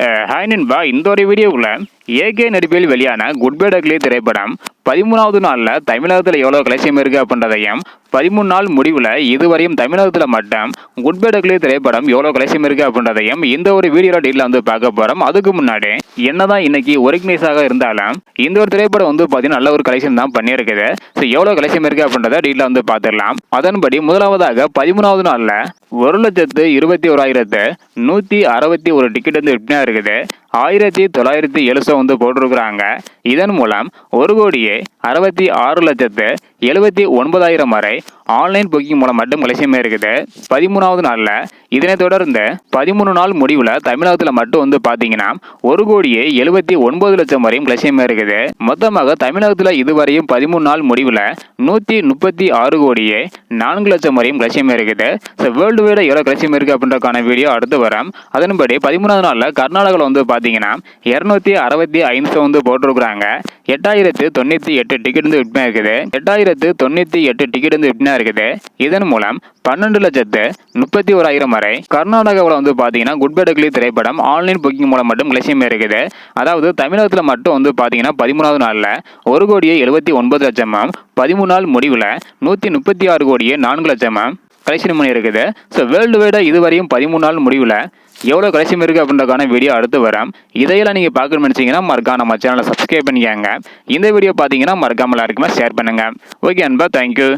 Hi நண்பா. இந்த ஒரு வீடியோவில் ஏகே நடிப்பில் வெளியான குட் பை டக்லி திரைப்படம் பதிமூணாவது நாளில் தமிழகத்தில் எவ்வளோ கலெக்ஷன் இருக்குது அப்படின்றதையும் பதிமூணு நாள் முடிவில் இதுவரையும் தமிழகத்தில் மட்டும் குட் திரைப்படம் எவ்வளோ கலெக்ஷன் இருக்குது அப்படின்றதையும் இந்த ஒரு வீடியோ டீலில் வந்து பார்க்க போகிறோம் அதுக்கு முன்னாடி என்னதான் இன்னைக்கு ஒரிக்னைஸாக இருந்தாலும் இந்த ஒரு திரைப்படம் வந்து பார்த்தீங்கன்னா நல்ல ஒரு கலெக்ஷன் தான் பண்ணியிருக்குது. ஸோ எவ்வளோ கலெக்ஷன் இருக்குது அப்படின்றத டீலில் வந்து பார்த்துடலாம். அதன்படி முதலாவதாக பதிமூணாவது நாளில் ஒரு லட்சத்து இருபத்தி ஓராயிரத்து நூற்றி அறுபத்தி ஒரு டிக்கெட் வந்து விற்பனையாக இருக்குது. ஆயிரத்தி தொள்ளாயிரத்தி எழுசம் வந்து போட்டிருக்கிறாங்க. இதன் மூலம் ஒரு கோடியே அறுபத்தி ஆறு லட்சத்து எழுபத்தி ஒன்பதாயிரம் வரை ஆன்லைன் புக்கிங் மூலம் மட்டும் கலெக்ஷன் இருக்குது. பதிமூணாவது நாளில் இதனைத் தொடர்ந்து பதிமூணு நாள் முடிவில் தமிழகத்தில் மட்டும் வந்து பார்த்தீங்கன்னா ஒரு கோடியே எழுபத்தி ஒன்பது லட்சம் வரையும் கலெக்ஷன் இருக்குது. மொத்தமாக தமிழகத்தில் இதுவரையும் பதிமூணு நாள் முடிவில் நூற்றி முப்பத்தி ஆறு கோடியே நான்கு லட்சம் வரையும் கலெக்ஷன் இருக்குது. ஸோ வேர்ல்டு வைட எவ்வளோ கலெக்ஷன் இருக்குது அப்படின்றக்கான வீடியோ அடுத்து வரும் அதன்படி பதிமூணாவது நாளில் கர்நாடகாவில் வந்து பார்த்தீங்கன்னா இரநூத்தி அறுபத்தி ஐந்து வந்து போட்டிருக்கிறாங்க. எட்டாயிரத்து தொண்ணூற்றி எட்டு டிக்கெட் வந்து விற்பனை இருக்குது. எட்டாயிரத்து தொண்ணூற்றி எட்டு டிக்கெட் வந்து விற்பனை இருக்குது. இதன் மூலம் பன்னெண்டு லட்சத்து முப்பத்தி ஓராயிரம் வரை கர்நாடகாவில் வந்து பார்த்தீங்கன்னா குட் பை டக்லி திரைப்படம் ஆன்லைன் புக்கிங் மூலம் மட்டும் கலெக்ஷன் இருக்குது. அதாவது தமிழகத்தில் மட்டும் வந்து பார்த்தீங்கன்னா பதிமூணாவது நாளில் ஒரு கோடியே எழுபத்தி ஒன்பது லட்சமும் பதிமூணு நாள் முடிவில் நூற்றி முப்பத்தி ஆறு கோடியே நான்கு லட்சமும் கலெக்ஷன் பண்ணி இருக்குது. ஸோ வேர்ல்டு வைடாக இதுவரையும் பதிமூணு நாள் முடிவில் எவ்வளோ கலெக்ஷன் இருக்குது அப்படின்றக்கான வீடியோ அடுத்து வரும். இதையெல்லாம் நீங்கள் பார்க்கணும்னு நினச்சிங்கன்னா மறக்காம நம்ம சேனலை சப்ஸ்கிரைப் பண்ணிக்கோங்க. இந்த வீடியோ பார்த்தீங்கன்னா மறக்காமல் எல்லாருக்குமே ஷேர் பண்ணுங்கள் ஓகே அன்பா தேங்க்யூ